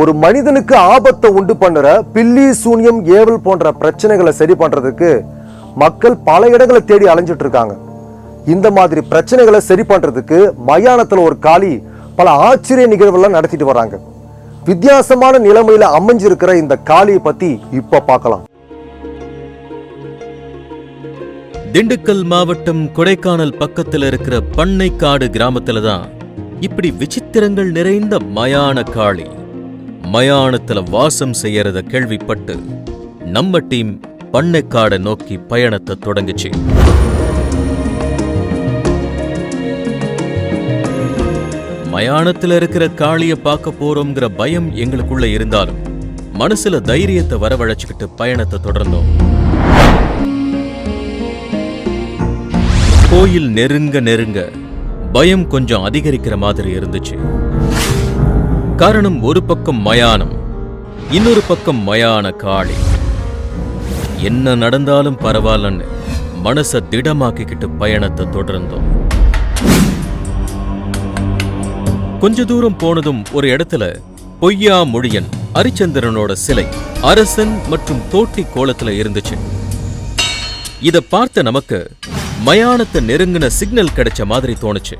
ஒரு மனிதனுக்கு ஆபத்தை உண்டு பண்ணுற பில்லி சூனியம் ஏவல் போன்ற பிரச்சனைகளை சரி பண்றதுக்கு மக்கள் பல இடங்களை தேடி அலைஞ்சிட்டு இருக்காங்க. இந்த மாதிரி பிரச்சனைகளை சரி பண்றதுக்கு மயானத்துல ஒரு காளி பல ஆச்சரிய நிகழ்வுலாம் நடத்திட்டு வராங்க. வித்தியாசமான நிலைமையில அமைஞ்சிருக்கிற இந்த காளியை பத்தி இப்ப பார்க்கலாம். திண்டுக்கல் மாவட்டம் கொடைக்கானல் பக்கத்துல இருக்கிற பண்ணைக்காடு கிராமத்துல தான் இப்படி விசித்திரங்கள் நிறைந்த மயான காளி. மயானத்துல வாசம் செய்யறத கேள்விப்பட்டு நம்ம டீம் பண்ணைக்காடை நோக்கி பயணத்தை தொடங்குச்சு. மயானத்துல இருக்கிற காளிய பார்க்க போறோம்ங்கிற பயம் எங்களுக்குள்ள இருந்தாலும் மனசுல தைரியத்தை வரவழைச்சுக்கிட்டு பயணத்தை தொடர்ந்தோம். கோயில் நெருங்க நெருங்க பயம் கொஞ்சம் அதிகரிக்கிற மாதிரி இருந்துச்சு. காரணம் ஒரு பக்கம் மயானம் இன்னொரு பக்கம் மயான காளி. என்ன நடந்தாலும் பரவாயில்லன்னு மனச திடமாக்கிக்கிட்டு பயணத்தை தொடர்ந்தோம். கொஞ்ச தூரம் போனதும் ஒரு இடத்துல பொய்யா மொழியன் அரிச்சந்திரனோட சிலை அரசன் மற்றும் தோட்டி கோலத்துல இருந்துச்சு. இத பார்த்த நமக்கு மயானத்தை நெருங்கின சிக்னல் கிடைச்ச மாதிரி தோணுச்சு.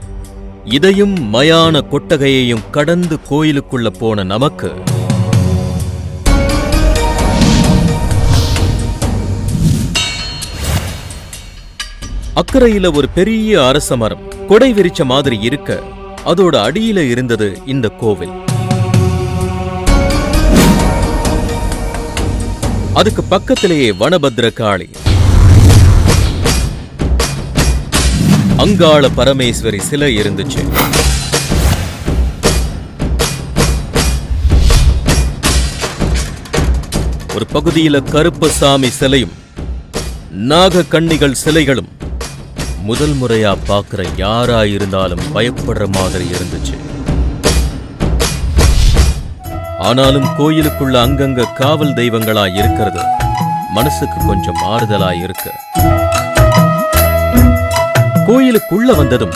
இதையும் மயான கொட்டகையையும் கடந்து கோயிலுக்குள்ள போன நமக்கு. அக்கறையில ஒரு பெரிய அரச மரம் கொடை விரிச்ச மாதிரி இருக்க அதோட அடியில இருந்தது இந்த கோவில். அதுக்கு பக்கத்திலேயே வனபத்ர காளி அங்காள பரமேஸ்வரி சிலை இருந்துச்சு. ஒரு பகுதியில கருப்பசாமி சிலையும் நாக கன்னிகள் சிலைகளும் முதல் முறையா பார்க்கிற யாரா இருந்தாலும் பயப்படுற மாதிரி இருந்துச்சு. ஆனாலும் கோயிலுக்குள்ள அங்கங்க காவல் தெய்வங்களா இருக்கிறது மனசுக்கு கொஞ்சம் ஆறுதலா இருக்கு. கோயிலுக்குள்ள வந்ததும்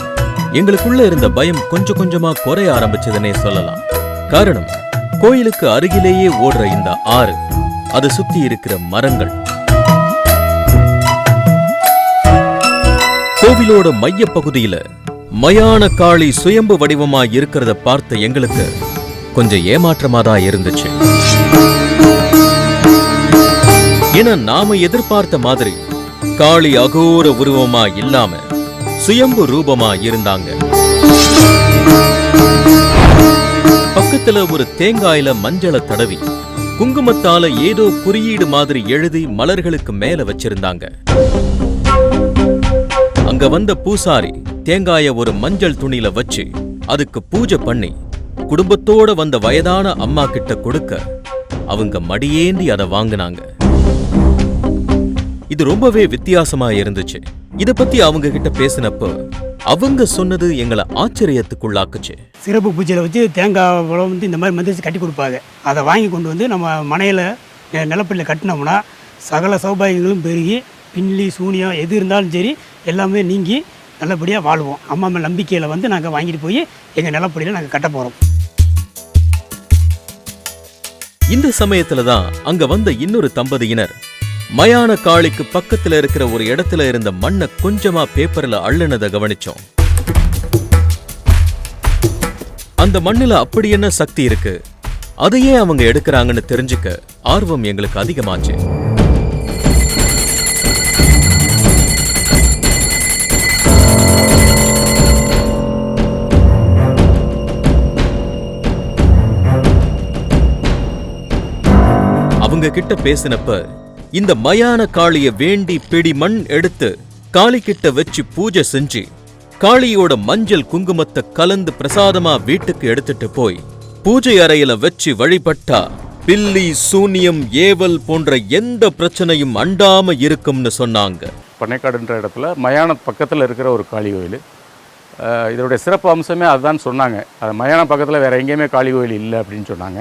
எங்களுக்குள்ள இருந்த பயம் கொஞ்சம் கொஞ்சமா குறைய ஆரம்பிச்சதுன்னே சொல்லலாம். காரணம் கோயிலுக்கு அருகிலேயே ஓடுற இந்த ஆறு அது சுத்தி இருக்கிற மரங்கள். கோவிலோட மைய பகுதியில மயான காளி சுயம்பு வடிவமா இருக்கிறத பார்த்த எங்களுக்கு கொஞ்சம் ஏமாற்றமா தான் இருந்துச்சு. ஏன்னா நாம எதிர்பார்த்த மாதிரி காளி அகோர உருவமா இல்லாம சுயம்பு ரூபமா இருந்தாங்க பக்கத்துல ஒரு தேங்காயில மஞ்சளை தடவி குங்குமத்தால ஏதோ குறியீடு மாதிரி எழுதி மலர்களுக்கு மேல வச்சிருந்தாங்க. அங்க வந்த பூசாரி தேங்காய ஒரு மஞ்சள் துணியில வச்சு அதுக்கு பூஜை பண்ணி குடும்பத்தோட வந்த வயதான அம்மா கிட்ட கொடுக்க அவங்க மடியேந்தி அதை வாங்குனாங்க. இது ரொம்பவே வித்தியாசமா இருந்துச்சு இத பத்தி அவங்க கிட்ட பேசினப்போ அவங்க சொன்னது எங்களை ஆச்சரியத்துக்குள்ளாக்குச்சு. சிறப்பு பூஜையில் வச்சு தேங்காய் பழம் வந்து இந்த மாதிரி மந்திரிச்சு கட்டி கொடுப்பாங்க. அதை வாங்கி கொண்டு வந்து நம்ம மனையில் நிலப்பள்ளியில் கட்டினோம்னா சகல சௌபாகியங்களும் பெருகி பின்னி சூனியம் எது இருந்தாலும் சரி எல்லாமே நீங்கி நல்லபடியாக வாழ்வோம். அம்மா மேல் நம்பிக்கையில் வந்து நாங்கள் வாங்கிட்டு போய் எங்கள் நிலப்படியில் நாங்கள் கட்ட போகிறோம் இந்த சமயத்துல தான் அங்க வந்த இன்னொரு தம்பதியினர் மயான காளிக்கு பக்கத்துல இருக்கிற ஒரு இடத்துல இருந்த மண்ணை கொஞ்சமா பேப்பர்ல அள்ளுனதை கவனிச்சோம். அந்த மண்ணுல அப்படி என்ன சக்தி இருக்கு? அதையே அவங்க எடுக்கிறாங்கன்னு தெரிஞ்சுக்க ஆர்வம் எங்களுக்கு அதிகமாச்சு. அவங்க கிட்ட பேசினப்ப இந்த மயான காளிய வேண்டி பிடி மண் எடுத்து காளி கிட்ட வச்சு பூஜை செஞ்சு காளியோட மஞ்சள் குங்குமத்தை கலந்து பிரசாதமா வீட்டுக்கு எடுத்துட்டு போய் பூஜை அறையில வச்சு வழிபட்டா பில்லி சூனியம் ஏவல் போன்ற எந்த பிரச்சனையும் அண்டாம இருக்கும்னு சொன்னாங்க. பண்ணைக்காடுன்ற இடத்துல மயான பக்கத்தில் இருக்கிற ஒரு காளி கோயில். இதனுடைய சிறப்பு அம்சமே அதுதான் சொன்னாங்க. அது மயானம் பக்கத்தில் வேறு எங்கேயுமே காளி கோயில் இல்லை அப்படின்னு சொன்னாங்க.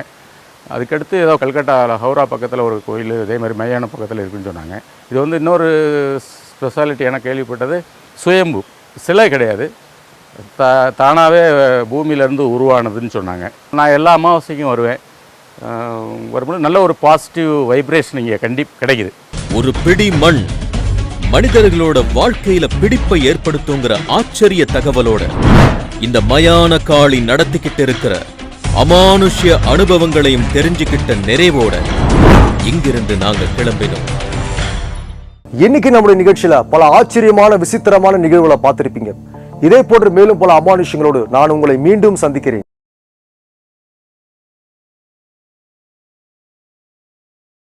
அதுக்கடுத்து ஏதோ கல்கட்டாவில் ஹவுரா பக்கத்தில் ஒரு கோயில் இதே மாதிரி மையான பக்கத்தில் இருக்குன்னு சொன்னாங்க. இது வந்து இன்னொரு ஸ்பெஷாலிட்டி என கேள்விப்பட்டது சுயம்பு. சிலை கிடையாது. தா தானாகவே பூமியிலேருந்து உருவானதுன்னு சொன்னாங்க. நான் எல்லா அமாவாசைக்கும் வருவேன். வரும்போது நல்ல ஒரு பாசிட்டிவ் வைப்ரேஷன் இங்கே கண்டி கிடைக்குது. ஒரு பிடி மண். மனிதர்களோட வாழ்க்கையில பிடிப்பை ஏற்படுத்துங்கிற ஆச்சரிய தகவலோட இந்த மயான காளி நடத்திக்கிட்டு இருக்கிற அமானுஷ்ய அனுபவங்களையும் தெரிஞ்சுக்கிட்ட நிறைவோட இங்கிருந்து நாங்க கிளம்பினோம். இன்னைக்கு நம்முடைய நிகழ்ச்சியில பல ஆச்சரியமான விசித்திரமான நிகழ்வுகளை பார்த்திருப்பீங்க. இதே போன்று மேலும் பல அமானுஷங்களோடு நான் உங்களை மீண்டும் சந்திக்கிறேன்.